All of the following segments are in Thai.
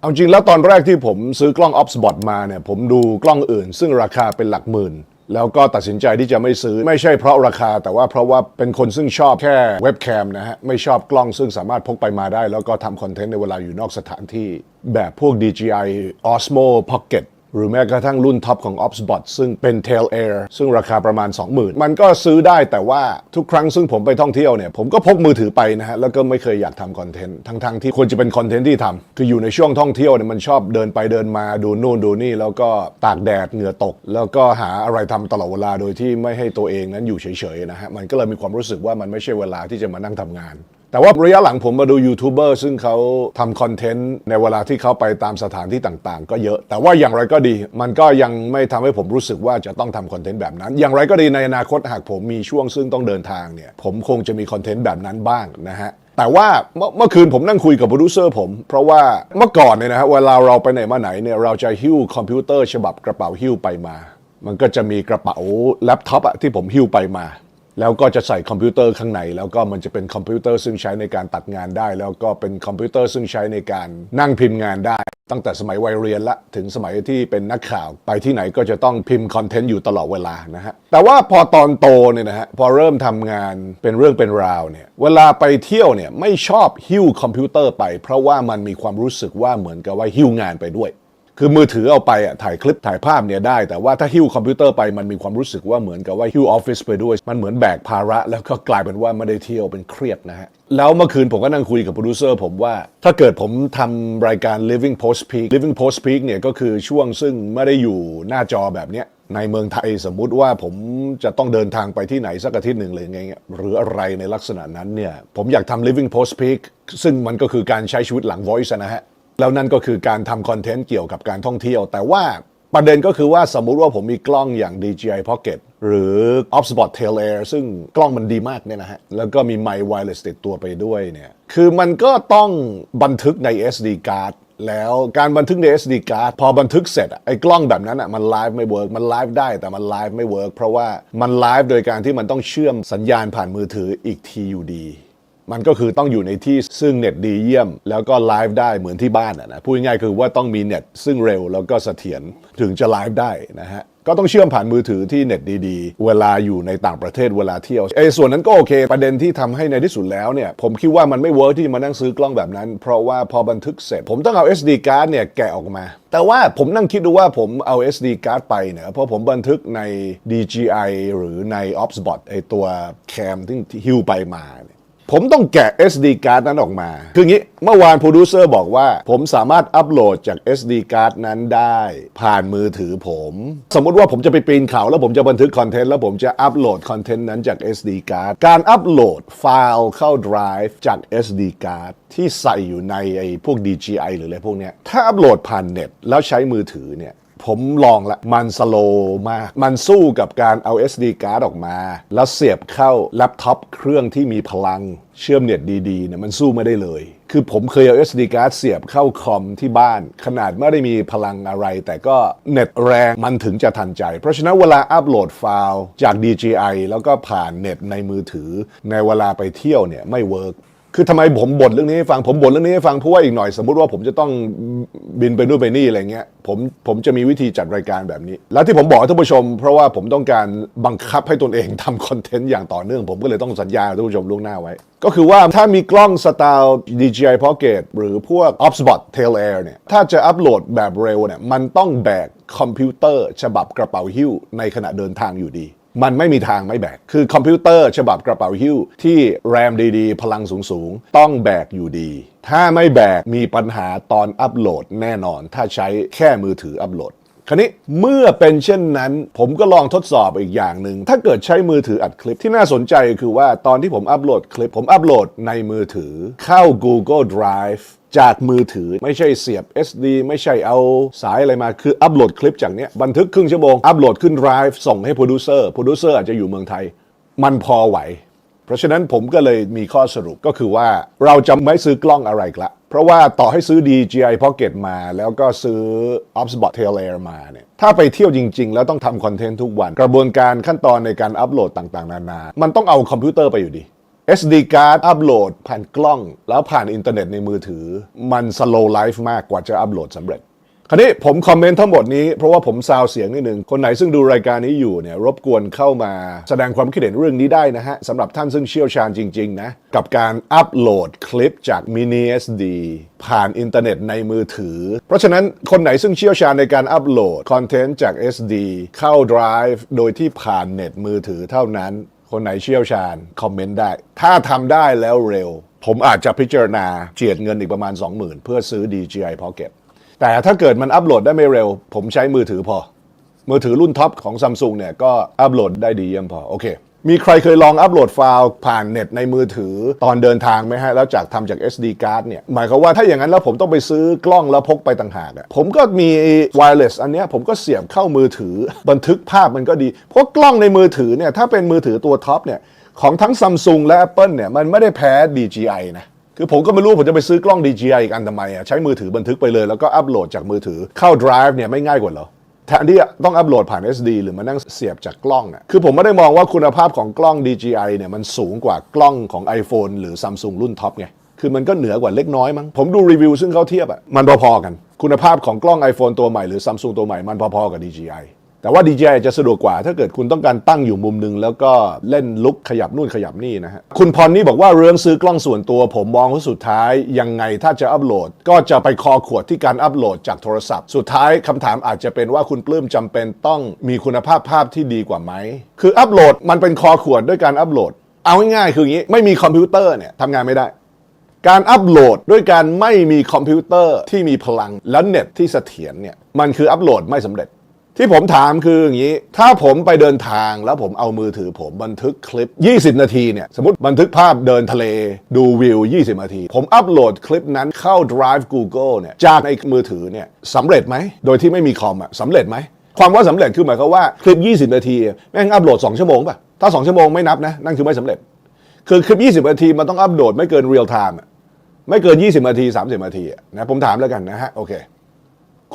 เอาจริงแล้วตอนแรกที่ผมซื้อกล้อง Opsbot มาเนี่ยผมดูกล้องอื่น ซึ่งราคาเป็นหลักหมื่น แล้วก็ตัดสินใจที่จะไม่ซื้อไม่ใช่เพราะราคา แต่ว่าเพราะว่าเป็นคนซึ่งชอบแค่เว็บแคมนะฮะ ไม่ชอบกล้องซึ่งสามารถพกไปมาได้ แล้วก็ทำคอนเทนต์ในเวลาอยู่นอกสถานที่แบบพวก DJI Osmo Pocket หรือแม้กระทั่งรุ่นท็อปของ Opsbot ซึ่งเป็น Tail Air ซึ่งราคาประมาณ 20,000 มันก็ซื้อได้แต่ว่าทุกครั้งซึ่งผมไปท่องเที่ยวเนี่ย ผมก็พกมือถือไปนะฮะ แล้วก็ไม่เคยอยากทำคอนเทนต์ทั้งๆที่ควรจะเป็นคอนเทนต์ที่ทำคืออยู่ในช่วงท่องเที่ยวเนี่ยมันชอบเดินไปเดินมาดูนู่นดูนี่ แล้วก็ตากแดดเหงื่อตก แล้วก็หาอะไรทำตลอดเวลาโดยที่ไม่ให้ตัวเองนั้นอยู่เฉยๆนะฮะมันก็เลยมีความรู้สึกว่ามันไม่ใช่เวลาที่จะมานั่งทำงาน แต่ว่าระยะหลังผมมาดูยูทูบเบอร์ซึ่งเขาทำคอนเทนต์ในเวลาที่เขาไปตามสถานที่ต่างๆ ก็เยอะ แต่ว่าอย่างไรก็ดี มันก็ยังไม่ทำให้ผมรู้สึกว่าจะต้องทำคอนเทนต์แบบนั้น อย่างไรก็ดีในอนาคตหากผมมีช่วงซึ่งต้องเดินทางเนี่ยผมคงจะมีคอนเทนต์แบบนั้นบ้างนะฮะแต่ว่าเมื่อเมื่อคืนผมนั่งคุยกับโปรดิวเซอร์ผม เพราะว่าเมื่อก่อนเนี่ยนะฮะเวลาเราไปไหนมาไหนเนี่ยเราจะหิ้วคอมพิวเตอร์ฉบับกระเป๋าหิ้วไปมา มันก็จะมีกระเป๋าแล็ปท็อปอะที่ผมหิ้วไปมา แล้วก็จะใส่คอมพิวเตอร์ข้างใน แล้วก็มันจะเป็นคอมพิวเตอร์ซึ่งใช้ในการตัดงานได้ แล้วก็เป็นคอมพิวเตอร์ซึ่งใช้ในการนั่งพิมพ์งานได้ ตั้งแต่สมัยวัยเรียนละถึงสมัยที่เป็นนักข่าวไปที่ไหนก็จะต้องพิมพ์คอนเทนต์อยู่ตลอดเวลานะฮะแต่ว่าพอตอนโตเนี่ยนะฮะพอเริ่มทำงานเป็นเรื่องเป็นราวเนี่ยเวลาไปเที่ยวเนี่ยไม่ชอบหิ้วคอมพิวเตอร์ไป เพราะว่ามันมีความรู้สึกว่าเหมือนกับว่าหิ้วงานไปด้วย คือมือถือเอาไปอะถ่ายคลิปถ่ายภาพเนี่ยได้ แต่ว่าถ้าหิ้วคอมพิวเตอร์ไปมันมีความรู้สึกว่าเหมือนกับว่าหิ้วออฟฟิศไปด้วย มันเหมือนแบกภาระ แล้วก็กลายเป็นว่าไม่ได้เที่ยวเป็นเครียดนะฮะ แล้วเมื่อคืนผมก็นั่งคุยกับโปรดิวเซอร์ผมว่า ถ้าเกิดผมทำรายการ living post peak living post peak เนี่ยก็คือช่วงซึ่งไม่ได้อยู่หน้าจอแบบเนี้ยในเมืองไทยสมมุติว่าผมจะต้องเดินทางไปที่ไหนสักอาทิตย์หนึ่งเลยไงเงี้ยหรืออะไรในลักษณะนั้นเนี่ยผมอยากทำ living post peak ซึ่งมันก็คือการใช้ชีวิตหลัง voice นะฮะ แล้วนั่นก็คือการทำคอนเทนต์เกี่ยวกับการท่องเที่ยว แต่ว่าประเด็นก็คือว่าสมมุติว่าผมมีกล้องอย่าง DJI Pocket หรือ Opspot Tail Air ซึ่งกล้องมันดีมากเนี่ยนะฮะ แล้วก็มีไมค์ wireless ติดตัวไปด้วยเนี่ย คือมันก็ต้องบันทึกใน SD card แล้วการบันทึกใน SD card พอบันทึกเสร็จอะไอ้กล้องแบบนั้นอะมันไลฟ์ไม่เวิร์กมันไลฟ์ได้แต่มันไลฟ์ไม่เวิร์กเพราะว่ามันไลฟ์โดยการที่มันต้องเชื่อมสัญญาณผ่านมือถืออีกทีอยู่ดี มันก็คือต้องอยู่ในที่ซึ่งเน็ตดีเยี่ยม แล้วก็ไลฟ์ได้เหมือนที่บ้านะนะพูดง่ายๆคือว่าต้องมีเน็ตซึ่งเร็วแล้วก็เสถียรถึงจะไลฟ์ได้นะฮะก็ต้องเชื่อมผ่านมือถือที่เน็ตดีๆ เวลาอยู่ในต่างประเทศเวลาเที่ยวไอ้ส่วนนั้นก็โอเค ประเด็นที่ทำให้ในที่สุดแล้วเนี่ย ผมคิดว่ามันไม่เวิร์กที่มานั่งซื้อกล้องแบบนั้น เพราะว่าพอบันทึกเสร็จ ผมต้องเอา SD card เนี่ยแกะออกมา แต่ว่าผมนั่งคิดดูว่าผมเอา SD card ไปเนี่ยเพราะผมบันทึกใน DJI หรือใน Opsbot ไอตัวแคมที่หิ้วไปมา ผมต้องแกะ SD card นั้นออกมา คืองี้เมื่อวานโปรดิวเซอร์บอกว่า ผมสามารถอัปโหลดจาก SD card นั้นได้ ผ่านมือถือผม สมมุติว่าผมจะไปปีนเขาแล้วผมจะบันทึกคอนเทนต์แล้วผมจะอัปโหลดคอนเทนต์นั้นจาก SD card การอัปโหลดไฟล์เข้า Drive จาก SD card ที่ใส่อยู่ในไอ้พวก DJI หรืออะไรพวกเนี้ยถ้าอัปโหลดผ่านเน็ตแล้วใช้มือถือเนี่ย ผมลองละมันสโลมาก มันสู้กับการเอา SD card ออกมา แล้วเสียบเข้าแล็ปท็อปเครื่องที่มีพลังเชื่อมเน็ตดีๆเนี่ยมันสู้ไม่ได้เลย คือผมเคยเอา SD card เสียบเข้าคอมที่บ้าน ขนาดไม่ได้มีพลังอะไร แต่ก็เน็ตแรงมันถึงจะทันใจ เพราะฉะนั้นเวลาอัปโหลดไฟล์จาก DJI แล้วก็ผ่านเน็ตในมือถือ ในเวลาไปเที่ยวเนี่ยไม่เวิร์ก คือทำไมผมบ่นเรื่องนี้ให้ฟังผมบ่นเรื่องนี้ให้ฟังเพราะว่าอีกหน่อยสมมุติว่าผมจะต้องบินไปนู่นไปนี่อะไรเงี้ยผมผมจะมีวิธีจัดรายการแบบนี้ แล้วที่ผมบอกท่านผู้ชม เพราะว่าผมต้องการบังคับให้ตนเองทำคอนเทนต์อย่างต่อเนื่อง ผมก็เลยต้องสัญญาท่านผู้ชมล่วงหน้าไว้ ก็คือว่าถ้ามีกล้องสไตล์ DJI Pocket หรือพวก Opsbot Tail Air เนี่ยถ้าจะอัปโหลดแบบเร็วเนี่ยมันต้องแบกคอมพิวเตอร์ฉบับกระเป๋าหิ้วในขณะเดินทางอยู่ดี มันไม่มีทางไม่แบก คือคอมพิวเตอร์ฉบับกระเป๋าหิ้วที่แรมดีๆ พลังสูงๆ ต้องแบกอยู่ดี ถ้าไม่แบกมีปัญหาตอนอัปโหลดแน่นอน ถ้าใช้แค่มือถืออัปโหลดคราวนี้เมื่อเป็นเช่นนั้น ผมก็ลองทดสอบอีกอย่างหนึ่ง ถ้าเกิดใช้มือถืออัดคลิปที่น่าสนใจคือว่าตอนที่ผมอัปโหลดคลิป ผมอัปโหลดในมือถือเข้า Google Drive จากมือถือไม่ใช่เสียบ SD ไม่ใช่เอาสายอะไรมาคืออัปโหลดคลิปจากเนี้ยบันทึกครึ่งชั่วโมง อัปโหลดขึ้น Drive ส่งให้โปรดิวเซอร์โปรดิวเซอร์อาจจะอยู่เมืองไทย มันพอไหว เพราะฉะนั้นผมก็เลยมีข้อสรุปก็คือว่าเราจะไม่ซื้อกล้องอะไรกละ เพราะว่าต่อให้ซื้อ DJI Pocket มา แล้วก็ซื้อ Opsbot Tail Air มาเนี่ยถ้าไปเที่ยวจริง ๆ แล้วต้องทำคอนเทนต์ทุกวัน กระบวนการขั้นตอนในการอัปโหลดต่างๆ นานา มันต้องเอาคอมพิวเตอร์ไปอยู่ดี SD card อัปโหลดผ่านกล้อง แล้วผ่านอินเทอร์เน็ตในมือถือ มัน slow life มากกว่าจะอัปโหลดสำเร็จคราวนี้ผมคอมเมนต์ทั้งหมดนี้ เพราะว่าผมซาวเสียงนิดหนึ่ง คนไหนซึ่งดูรายการนี้อยู่เนี่ยรบกวนเข้ามาแสดงความคิดเห็นเรื่องนี้ได้นะฮะสำหรับท่านซึ่งเชี่ยวชาญจริง ๆ นะ กับการอัปโหลดคลิปจาก mini SD ผ่านอินเทอร์เน็ตในมือถือ เพราะฉะนั้นคนไหนซึ่งเชี่ยวชาญในการอัปโหลดคอนเทนต์จาก SD เข้า Drive โดยที่ผ่านเน็ตมือถือเท่านั้น คนไหนเชี่ยวชาญ คอมเมนต์ได้ ถ้าทำได้แล้วเร็ว ผมอาจจะพิจารณาเจียดเงินอีกประมาณ 20,000 เพื่อซื้อ DJI Pocket แต่ถ้าเกิดมันอัปโหลดได้ไม่เร็ว ผมใช้มือถือพอ มือถือรุ่นท็อปของซัมซุงเนี่ยก็อัปโหลดได้ดีเยี่ยมพอโอเค มีใครเคยลองอัปโหลดไฟล์ผ่านเน็ตในมือถือตอนเดินทางไหมฮะ แล้วจากทำจาก SD card เนี่ย หมายความว่าถ้าอย่างนั้นแล้วผมต้องไปซื้อกล้องแล้วพกไปต่างหากอะผมก็มี wireless อันเนี้ยผมก็เสียบเข้ามือถือ บันทึกภาพมันก็ดี เพราะกล้องในมือถือเนี่ย ถ้าเป็นมือถือตัวท็อปเนี่ย ของทั้งซัมซุงและ Apple เนี่ย มันไม่ได้แพ้ DJI นะคือผมก็ไม่รู้ผมจะไปซื้อกล้อง DJI อีกอันทำไมอะใช้มือถือบันทึกไปเลยแล้วก็อัปโหลดจากมือถือเข้า Drive เนี่ยไม่ง่ายกว่าเหรอ แทนที่ต้องอัปโหลดผ่าน SD หรือมานั่งเสียบจากกล้องอะคือผมไม่ได้มองว่าคุณภาพของกล้อง DJI เนี่ยมันสูงกว่ากล้องของ iPhone หรือ Samsung รุ่นท็อปไงคือมันก็เหนือกว่าเล็กน้อยมั้งผมดูรีวิวซึ่งเขาเทียบอะมันพอๆกัน คุณภาพของกล้อง iPhone ตัวใหม่หรือ Samsung ตัวใหม่มันพอๆกับ DJI แต่ว่า DJI จะสะดวกกว่า ถ้าเกิดคุณต้องการตั้งอยู่มุมหนึ่งแล้วก็เล่นลุกขยับนู่นขยับนี่นะฮะ คุณพรนี่บอกว่าเรื่องซื้อกล้องส่วนตัวผมมองว่าสุดท้าย ยังไงถ้าจะอัปโหลด ก็จะไปคอขวดที่การอัปโหลดจากโทรศัพท์ สุดท้ายคำถามอาจจะเป็นว่าคุณปลื้มจำเป็นต้องมีคุณภาพภาพที่ดีกว่าไหม คืออัปโหลดมันเป็นคอขวดด้วยการอัปโหลด เอาง่ายๆคืออย่างนี้ไม่มีคอมพิวเตอร์เนี่ยทำงานไม่ได้การอัปโหลดด้วยการไม่มีคอมพิวเตอร์ที่มีพลังและเน็ตที่เสถียรเนี่ยมันคืออัปโหลดไม่สำเร็จ ที่ผมถามคืออย่างนี้ ถ้าผมไปเดินทางแล้วผมเอามือถือผมบันทึกคลิป 20 นาทีเนี่ย สมมติบันทึกภาพเดินทะเลดูวิว 20 นาที ผมอัปโหลดคลิปนั้นเข้า Drive Google เนี่ย จากในมือถือเนี่ยสำเร็จไหม โดยที่ไม่มีคอมอะสำเร็จไหม ความว่าสำเร็จคือหมายความว่าคลิป 20 นาที แม่งอัปโหลด 2 ชั่วโมงป่ะ ถ้า 2 ชั่วโมงไม่นับนะ นั่นคือไม่สำเร็จ คือคลิป 20 นาทีมันต้องอัปโหลดไม่เกินเรียลไทม์ไม่เกิน 20 นาที 30 นาทีนะผมถามแล้วกันนะฮะโอเค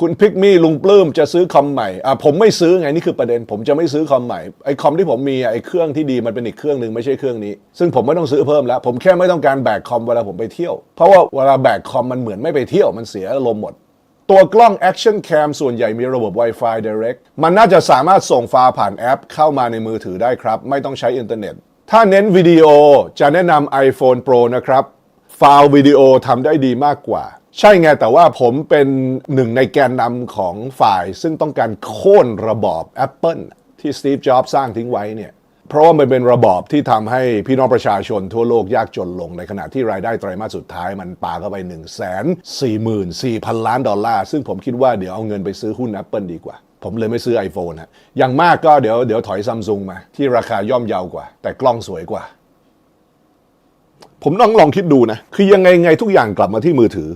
คุณพิกมี่ลุงปลื้มจะซื้อคอมใหม่อะผมไม่ซื้อไงนี่คือประเด็น ผมจะไม่ซื้อคอมใหม่ไอคอมที่ผมมีไอเครื่องที่ดีมันเป็นอีกเครื่องหนึ่งไม่ใช่เครื่องนี้ ซึ่งผมไม่ต้องซื้อเพิ่มแล้ว ผมแค่ไม่ต้องการแบกคอมเวลาผมไปเที่ยว เพราะว่าเวลาแบกคอมมันเหมือนไม่ไปเที่ยวมันเสียอารมณ์หมด ตัวกล้อง Action Cam ส่วนใหญ่มีระบบ Wi-Fi Direct มันน่าจะสามารถส่งไฟล์ผ่านแอป เข้ามาในมือถือได้ครับ ไม่ต้องใช้อินเทอร์เน็ต ถ้าเน้นวิดีโอจะแนะนำ iPhone Pro นะครับไฟล์วิดีโอทำได้ดีมากกว่า ใช่ไง แต่ว่าผมเป็นหนึ่งในแกนนำของฝ่าย ซึ่งต้องการโค่นระบอบ Apple ที่สตีฟจ็อบส์สร้างทิ้งไว้เนี่ยเพราะว่ามันเป็นระบอบที่ทำให้พี่น้องประชาชนทั่วโลกยากจนลงในขณะที่รายได้ไตรมาสสุดท้ายมันปาเข้าไป 1 4 4 0 0 0 ล้านดอลลาร์ ซึ่งผมคิดว่าเดี๋ยวเอาเงินไปซื้อหุ้น Apple ดีกว่า ผมเลยไม่ซื้อ iPhone ฮะอย่างมากก็เดี๋ยวเดี๋ยวถอยซัมซุงมา ที่ราคาย่อมเยาวกว่า แต่กล้องสวยกว่า ผมลองลองคิดดูนะ คือยังไงไงทุกอย่างกลับมาที่มือถือ